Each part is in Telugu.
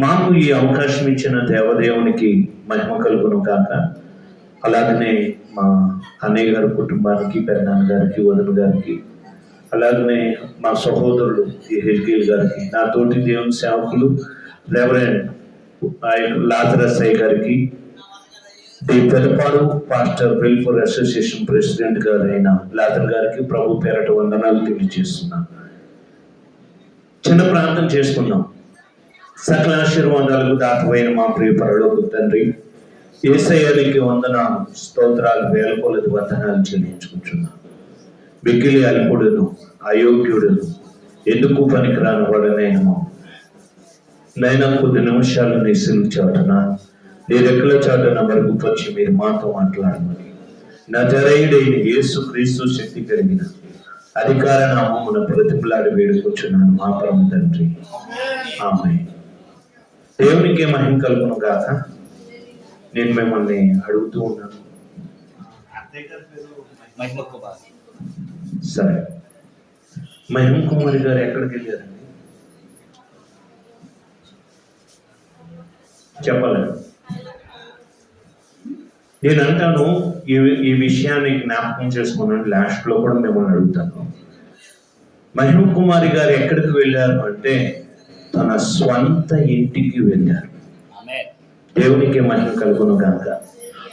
మాకు ఈ అవకాశం ఇచ్చిన దేవదేవునికి మహిమ కలుగును కాక అలాగనే మా అన్నయ్య గారి కుటుంబానికి పెద్దనాన్న గారికి వదిన గారికి అలాగనే మా సహోదరుడు ఈ హెల్కేల్ గారికి నా తోటి దేవుని సేవకులు రెవరెండ్ ఆయన లాతరసాయి గారికి the Pedapadu pastor welfare association president గారైన లాతన్ గారికి ప్రభు పేరట వందనాలు తెలియజేస్తున్నాను. చిన్న ప్రాంతం చేసుకున్నాం సకల ఆశీర్వాదాలకు దాతమైన మా ప్రియ పరలోక తండ్రి ఏసయ్యానికి వందన స్తోత్రాలు వేలకొలది వందనాలు చెల్లించుకుంటున్నాను. మిక్కిలి అల్పుడును అయోగ్యుడును ఎందుకు పనికిరాని వాడనేమో నైనా కొద్ది నిమిషాలు నీ సిలువు చాటున? నీ రెక్కల చాటున వరకు మీరు మాతో మాట్లాడమని. నా జరైడైన యేసు క్రీస్తు శక్తి కలిగిన అధికార నామమున ప్రతిపులాడి వేడుకొచ్చున్నాను మా పరమ తండ్రి. ఆమె దేవునికి మహిమ కలుగును గాక. నేను మిమ్మల్ని అడుగుతూ ఉన్నాను. సరే. మహిమ కుమారి గారు ఎక్కడికి వెళ్ళారండి? చెప్పలేదు. నేను అంటాను ఈ ఈ విషయాన్ని జ్ఞాపకం చేసుకున్నాను లాస్ట్లో కూడా మిమ్మల్ని అడుగుతాను. మహిమ కుమారి గారు ఎక్కడికి వెళ్ళారు అంటే తన స్వంత ఇంటికి వెళ్ళారు. దేవునికి మహిమ కలుగును గాక.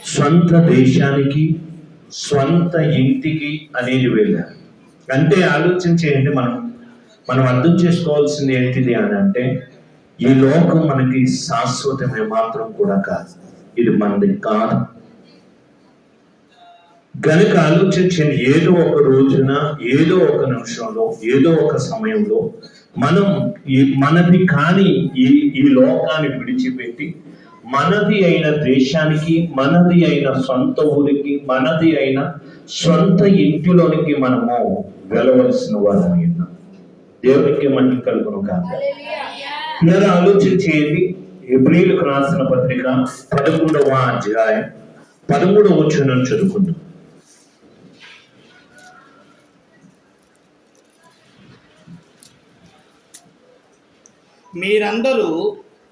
స్వంత దేశానికి స్వంత ఇంటికి అనేది వెళ్ళారు. అంటే ఆలోచించేయండి మనం. మనం అర్థం చేసుకోవాల్సింది ఏంటిది అని అంటే ఈ లోకం మనకి శాశ్వతమే మాత్రం కూడా కాదు. ఇది మనది కాదు. గనుక ఆలోచించండి ఏదో ఒక రోజున ఏదో ఒక నిమిషంలో ఏదో ఒక సమయంలో మనం మనది కాని ఈ ఈ లోకాన్ని విడిచిపెట్టి మనది అయిన దేశానికి మనది అయిన సొంత ఊరికి మనది అయిన సొంత ఇంటిలోనికి మనము వెళ్ళవలసిన వారం ఉన్నాం దేవునికి మహిమ కలుగును కాక ఇలా ఆలోచించేది ఎబ్రిలకు రాసిన పత్రిక పదకొండవ అధ్యాయం పదమూడవ వచ్చిన చదువుకుందాం. మీరందరూ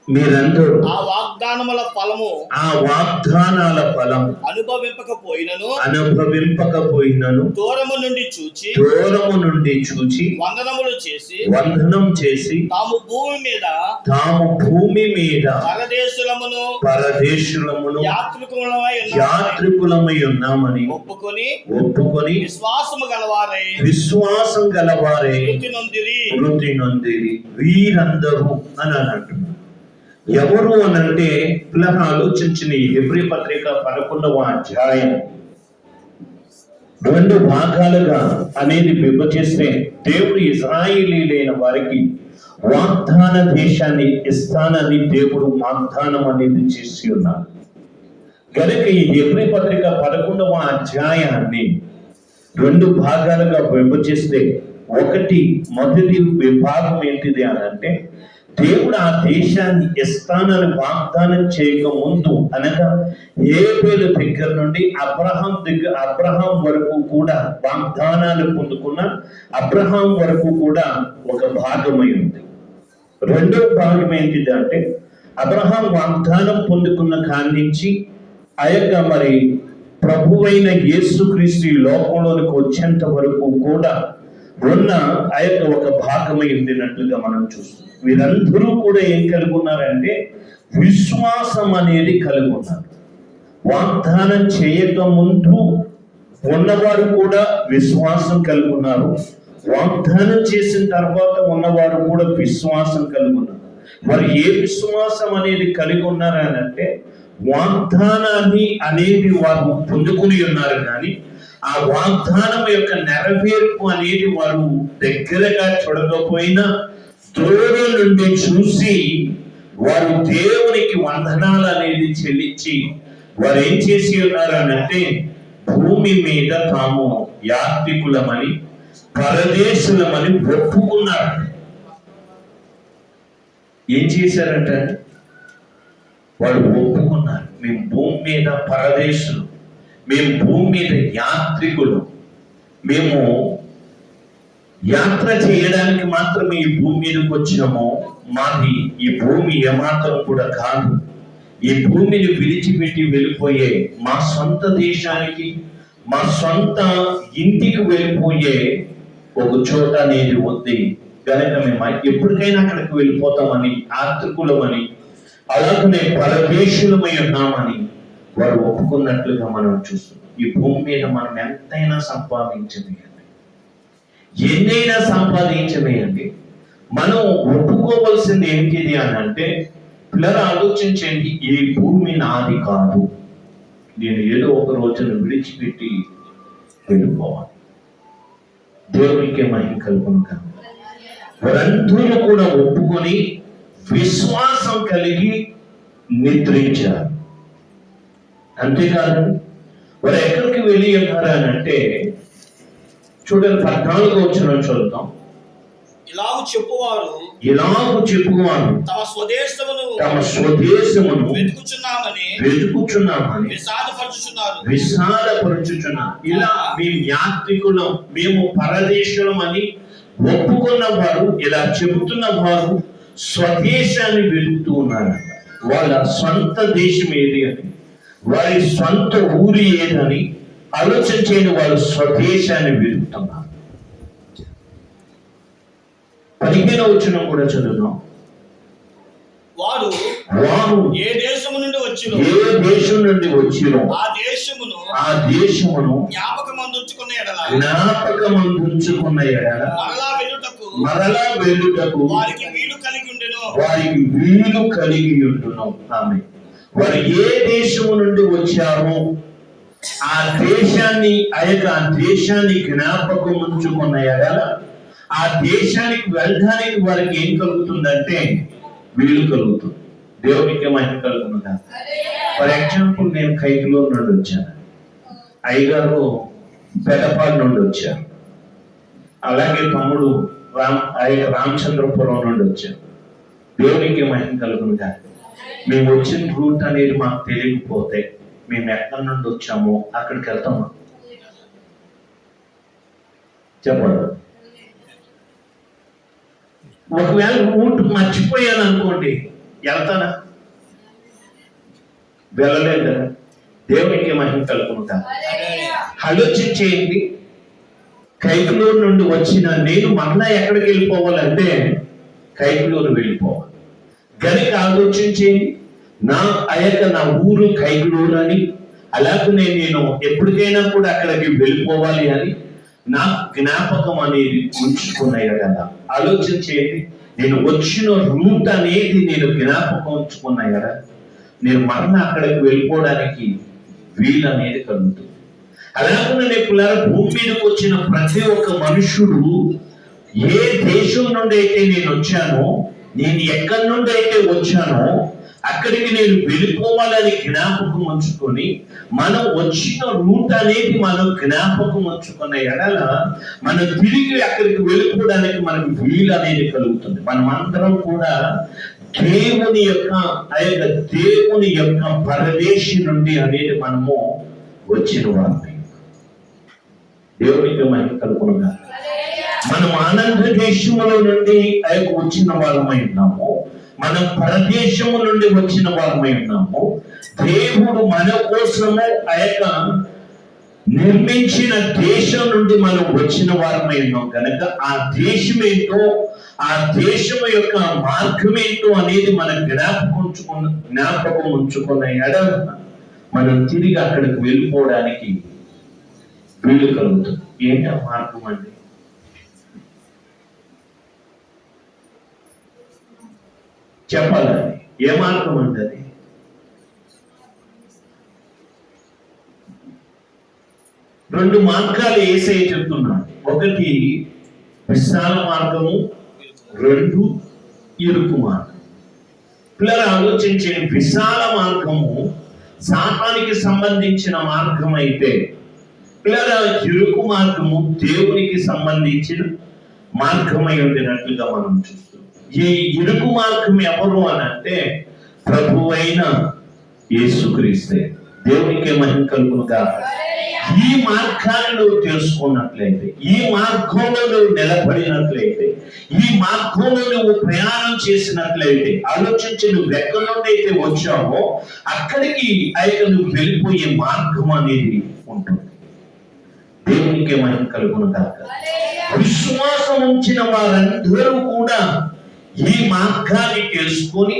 మీరందరూ ఆ వాగ్దానముల ఫలము ఆ వాగ్దానాల ఫలం అనుభవింపకపోయినను అనుభవింపకపోయినను దూరము నుండి చూచి దూరము నుండి చూచి వందనములు చేసి వందనం చేసి తాము భూమి మీద తాము భూమి మీద పరదేశులమును పరదేశులమును యాత్రికులమై ఉన్నామని యాత్రికులమై ఉన్నామని ఒప్పుకొని ఒప్పుకొని విశ్వాసము గలవారై విశ్వాసం గలవారే వృత్తి నొందిరి. వృత్తి నొందిరి. వీరందరూ అని అని అంటున్నారు ఎవరు అనంటే పునః పిల్లలు ఆలోచించిన ఈ పత్రిక పదకొండవ అధ్యాయం. రెండు భాగాలుగా అనేది విభజిస్తే దేవుడు ఇజ్రాయిలీలైన వారికి వాగ్దాన దేశాన్ని ఇస్తానని దేవుడు వాగ్దానం అనేది చేసి ఉన్నారు. కనుక ఈ ఎబ్రి పత్రిక పదకొండవ అధ్యాయాన్ని రెండు భాగాలుగా విభజిస్తే ఒకటి మొదటి విభాగం ఏంటిది అని అంటే దేవుడు ఆ దేశాన్ని ఇస్తానని వాగ్దానం చేయక ముందు అనగా ఏ దగ్గర నుండి అబ్రహాం దగ్గర అబ్రహాం వరకు కూడా వాగ్దానాలు పొందుకున్న అబ్రహాం వరకు కూడా ఒక భాగమై ఉంది. రెండవ భాగం ఏంటిది అంటే అబ్రహాం వాగ్దానం పొందుకున్న కాడి నుంచి ఆ యొక్క మరి ప్రభువైన యేసుక్రీస్తు ఈ లోకంలోనికి వచ్చేంత వరకు కూడా ఉన్న ఆ యొక్క ఒక భాగమై ఉండినట్లుగా మనం చూస్తాం వీరందరూ కూడా ఏం కలిగి ఉన్నారంటే విశ్వాసం అనేది కలిగి ఉన్నారు వాగ్దానం చేయక ముందు ఉన్నవారు కూడా విశ్వాసం కలిగి ఉన్నారు వాగ్దానం చేసిన తర్వాత ఉన్నవారు కూడా విశ్వాసం కలిగి ఉన్నారు మరి ఏ విశ్వాసం అనేది కలిగి ఉన్నారు అంటే వాగ్దానాన్ని అనేది వారు పొందుకుని ఉన్నారు కానీ ఆ వాగ్దానం యొక్క నెరవేర్పు అనేది వారు దగ్గరగా చూడకపోయినా దూరం నుండి చూసి వారు దేవునికి వందనాలు అనేది చెల్లించి వారు ఏం చేసి ఉన్నారు అని అంటే భూమి మీద తాము యాత్రికులమని పరదేశులమని ఒప్పుకున్నారు. ఏం చేశారంట? వాళ్ళు ఒప్పుకున్నారు. మేము భూమి మీద పరదేశులు. మేము భూమి మీద యాత్రికులు. మేము యాత్ర చేయడానికి మాత్రమే ఈ భూమి మీదకి వచ్చినామో మాది ఈ భూమి ఏమాత్రం కూడా కాదు. ఈ భూమిని విడిచిపెట్టి వెళ్ళిపోయే మా సొంత దేశానికి మా సొంత ఇంటికి వెళ్ళిపోయే ఒక చోట అనేది ఉంది. కనుక మేము ఎప్పటికైనా అక్కడికి వెళ్ళిపోతామని ఆత్రికులమని అలాగనే పరదేశులమై ఉన్నామని వారు ఒప్పుకున్నట్లుగా మనం చూస్తున్నాం. ఈ భూమి మీద మనం ఎంతైనా సంపాదించమేయండి ఎన్నైనా సంపాదించమేయండి మనం ఒప్పుకోవలసింది ఏంటిది అని అంటే పిల్లలు ఆలోచించండి ఈ భూమి నాది కాదు. నేను ఏదో ఒక రోజున విడిచిపెట్టి వెళ్ళిపోవాలి. దేవునికి మహిమ కలుగును కాదు వారందరూ కూడా ఒప్పుకొని విశ్వాసం కలిగి నిద్రించారు అంతేకాదు వారు ఎక్కడికి వెళ్ళి ఉన్నారు అని అంటే చూడండి పద్నాలుగు వచ్చిన చూద్దాం. ఇలాగు చెప్పువారు ఇలాగ చెప్పువారు తమ స్వదేశమును తమ స్వదేశమును వెతుకుచున్నామని వెతుకుచున్నామని విషాదపరచుచున్నారు. విశాలపరచుచున్నాం ఇలా మేము యాత్రికులం మేము పరదేశులం అని ఒప్పుకున్న వారు ఇలా చెబుతున్న వారు స్వదేశాన్ని వెతుకుతూ ఉన్నారు వాళ్ళ సొంత దేశం ఏది అని? వారి సొంత ఊరి ఏదని ఆలోచన చేయని వారు స్వదేశాన్ని వెతుకుతున్నారు పదిహేను వచ్చిన కూడా చదువుదాం. వారు వారు ఏ దేశము నుండి వచ్చిన ఏ దేశం నుండి వచ్చినో ఆ దేశమును ఆ దేశమును జ్ఞాపకం ఎడల జ్ఞాపకమందుంచుకున్న ఎడల మరలా వెళ్ళుటకు మరలా వెళ్ళుటకు వారికి వీలు కలిగి ఉండెను. వారికి వీలు కలిగి ఉంటున్నాం ఆమె వారు ఏ దేశము నుండి వచ్చారో ఆ దేశాన్ని ఆ యొక్క ఆ దేశాన్ని జ్ఞాపకం ఉంచుకున్న ఎడల ఆ దేశానికి వెళ్ళడానికి వారికి ఏం కలుగుతుందంటే వీలు కలుగుతుంది. దేవునికి మహిమ కలుగుతుందా ఫర్ ఎగ్జాంపుల్ నేను కైకిలో నుండి వచ్చాను. అయ్యగారు పెదపాడు నుండి వచ్చారు. అలాగే తమ్ముడు రామ్ అయ్య రామచంద్రపురం నుండి వచ్చారు. దేవునికి మహిమ కలుగుతుంది మేము వచ్చిన రూట్ అనేది మాకు తెలియకపోతే మేము ఎక్కడి నుండి వచ్చామో అక్కడికి వెళ్తామా చెప్పండి. ఒకవేళ రూట్ మర్చిపోయాను అనుకోండి వెళ్తానా? వెళ్ళలేదు కదా దేవునికి మహిమ కలుగునుగా ఆలోచించేయండి. కైకులూరు నుండి వచ్చిన నేను మరలా ఎక్కడికి వెళ్ళిపోవాలంటే కైకులూరు వెళ్ళిపోవాలి. గనుక ఆలోచించేయండి నా ఆ యొక్క నా ఊరు కైకులూరు అని అలాగనే నేను ఎప్పటికైనా కూడా అక్కడికి వెళ్ళిపోవాలి అని నా జ్ఞాపకం అనేది ఉంచుకున్నాయి కదా. ఆలోచించేది నేను వచ్చిన రూట్ అనేది నేను జ్ఞాపకం ఉంచుకున్నాయి కదా. నేను మరణ అక్కడికి వెళ్ళిపోవడానికి వీలు అనేది కలుగుతుంది. అలాగే పిల్లల భూమి మీదకి వచ్చిన ప్రతి ఒక్క మనుషుడు ఏ దేశం నుండి అయితే నేను వచ్చానో నేను ఎక్కడి నుండి అయితే వచ్చానో అక్కడికి నేను వెళ్ళిపోవాలని జ్ఞాపకం ఉంచుకొని మనం వచ్చిన రూట్ అనేది మనం జ్ఞాపకం ఉంచుకున్న ఎడల మనం తిరిగి అక్కడికి వెళ్ళిపోవడానికి మనకు వీలు అనేది కలుగుతుంది. మనమందరం కూడా దేవుని యొక్క ఆ యొక్క దేవుని యొక్క పరదేశి నుండి అనేది మనము వచ్చిన వాళ్ళని దేవునికి మనకి కలుగునుగా మనం ఆనంద దేశముల నుండి వచ్చిన వాళ్ళమై ఉన్నాము. మనం పరదేశము నుండి వచ్చిన వాళ్ళమై ఉన్నాము. దేవుడు మన కోసము ఆ యొక్క నిర్మించిన దేశం నుండి మనం వచ్చిన వారమై ఉన్నాం కనుక ఆ దేశం ఏంటో ఆ దేశం యొక్క మార్గం ఏంటో అనేది మనం జ్ఞాపకం ఉంచుకున్న జ్ఞాపకం ఉంచుకున్న ఎడల మనం తిరిగి అక్కడికి వెళ్ళిపోవడానికి వీలు కలుగుతుంది. ఏంటి ఆ మార్గం అంటే చెప్పాలని ఏ మార్గం అంటే అది? రెండు మార్గాలు ఏసే చెప్తున్నాడు. ఒకటి విశాల మార్గము రెండు ఇరుకు మార్గం పిల్లలు ఆలోచించే విశాల మార్గము శాపానికి సంబంధించిన మార్గం అయితే పిల్లల ఇరుకు మార్గము దేవునికి సంబంధించిన మార్గమై ఉండినట్లుగా మనం చూస్తున్నాం. ఈ ఇరుకు మార్గం ఎవరు అని అంటే ప్రభు అయిన యేసుక్రీస్తే. దేవునికి మహిమ కలుగునుగా ఈ మార్గాన్ని నువ్వు తెలుసుకున్నట్లయితే ఈ మార్గంలో నువ్వు నిలబడినట్లయితే ఈ మార్గంలో నువ్వు ప్రయాణం చేసినట్లయితే ఆలోచించి నువ్వు ఎక్కడి నుండి అయితే వచ్చావో అక్కడికి అయితే నువ్వు వెళ్ళిపోయే మార్గం అనేది ఉంటుంది. దేవునికి మహిమ కలుగును కాక విశ్వాసం ఉంచిన వారందరూ కూడా ఈ మార్గాన్ని తెలుసుకొని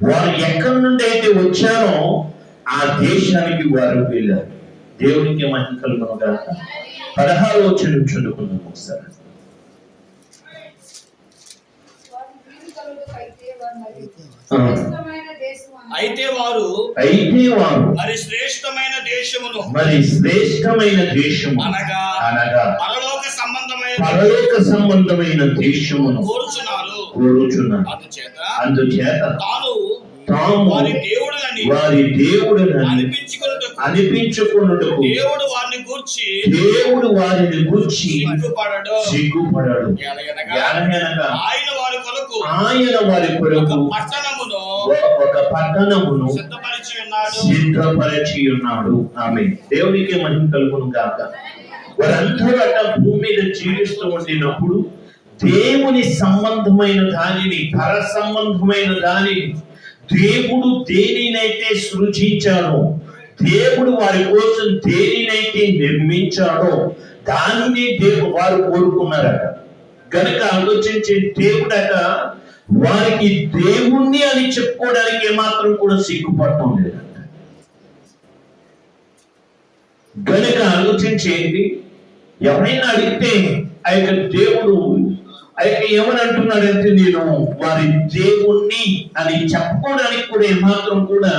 వారు ఎక్కడి నుండి అయితే వచ్చారో ఆ దేశానికి వారు వెళ్ళారు. దేవునికి మహిమ కలుగును కాక పదహారు వచ్చిన చదువుకుందాం ఒకసారి. అయితే వారు అయితే వారు మరి శ్రేష్టమైన దేశమును మరి శ్రేష్టమైన దేశము అనగా అనగా పరలోక పరలోక సంబంధమైన దేశమును కోరుచున్నారు. అందుచేత తాను వారి దేవుడులని వారి దేవుడని అనిపించుకున్నటకు దేవుడు వారిని గూర్చి దేవుడు వారిని గురించి సిగ్గుపడడు. సిగ్గుపడాడు. ఆయన వారి కొరకు ఆయన వారి కొరకు పట్టణమును ఒక- పట్టణమును సిద్ధపరిచి ఉన్నాడు. సిద్ధపరచి ఉన్నాడు. ఆమె దేవునికి మహిమ కలుగును గాక. వారందరూ అట్ట భూమి మీద జీవిస్తూ ఉండినప్పుడు దేవుని సంబంధమైన దానిని పర సంబంధమైన దానిని దేవుడు దేనినైతే సృజించాడో దేవుడు వారి కోసం దేనినైతే నిర్మించాడో దానిని దేవుడు వారు కోరుకున్నారట. కనుక ఆలోచించే దేవుడట వారికి దేవుణ్ణి అని చెప్పుకోవడానికి ఏమాత్రం కూడా సిగ్గుపడటం లేదు. గనుక ఆలోచించేయండి ఎవరైనా అడిగితే ఆ యొక్క దేవుడు ఆ యొక్క ఏమని అంటున్నాడంటే నేను వారి దేవుణ్ణి అని చెప్పుకోవడానికి కూడా ఏమాత్రం కూడా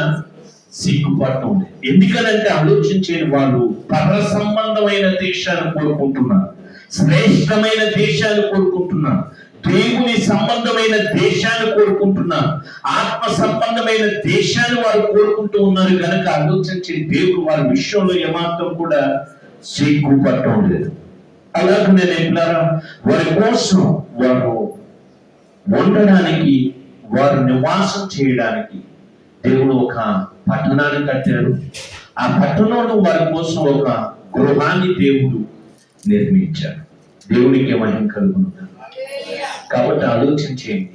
సిగ్గుపడటం లేదు ఎందుకనంటే ఆలోచించేది వాళ్ళు పర సంబంధమైన దేశాన్ని కోరుకుంటున్నారు శ్రేష్టమైన దేశాన్ని కోరుకుంటున్నారు. దేవుని సంబంధమైన దేశాన్ని కోరుకుంటున్నారు. ఆత్మ సంబంధమైన దేశాన్ని వారు కోరుకుంటూ ఉన్నారు కనుక ఆలోచించి దేవుడు వారి విషయంలో ఏమాత్రం కూడా సిగ్గుపడటం లేదు. అలాగే నేను ఎట్లారా వారి కోసం వారు ఉండడానికి వారు నివాసం చేయడానికి దేవుడు ఒక పట్టణాన్ని కట్టాడు. ఆ పట్టణంలో వారి కోసం ఒక గృహాన్ని దేవుడు నిర్మించాడు. దేవునికి మహిం కలుగును. కాబట్టి ఆలోచించేయండి.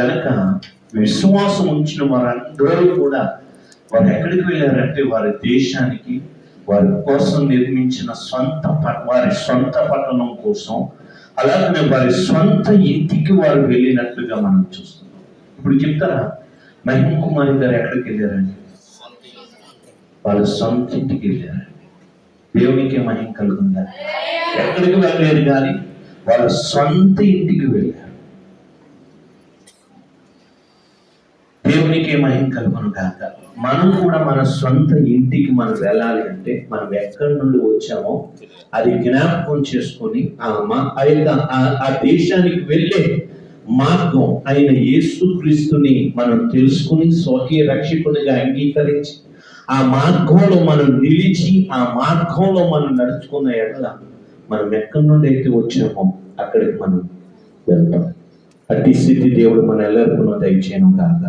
గనక విశ్వాసం ఉంచిన వారందరూ కూడా వారు ఎక్కడికి వెళ్ళారంటే వారి దేశానికి వారి కోసం నిర్మించిన సొంత వారి సొంత పట్టణం కోసం అలాగనే వారి సొంత ఇంటికి వారు వెళ్ళినట్లుగా మనం చూస్తున్నాం. ఇప్పుడు చెప్తారా? మహిమ కుమారి గారు ఎక్కడికి వెళ్ళారండి? వాళ్ళ సొంత ఇంటికి వెళ్ళారండి దేవునికి మహిమ కలుగుందా? ఎక్కడికి వెళ్ళలేదు కానీ వాళ్ళ సొంత ఇంటికి వెళ్ళారు. దేవునికే మహిం కల్పన కాక మనం కూడా మన సొంత ఇంటికి మనం వెళ్ళాలి అంటే మనం ఎక్కడి నుండి వచ్చామో అది జ్ఞాపకం చేసుకొని ఆ దేశానికి వెళ్ళే మార్గం ఆయన యేసు క్రీస్తుని మనం తెలుసుకుని స్వకీయ రక్షకునిగా అంగీకరించి ఆ మార్గంలో మనం నిలిచి ఆ మార్గంలో మనం నడుచుకున్న ఎడల మనం ఎక్కడి నుండి అయితే వచ్చామో అక్కడికి మనం వెళ్తాం. అట్టి స్థితి దేవుడు మన ఎల్లరికూ దయచేయను కాక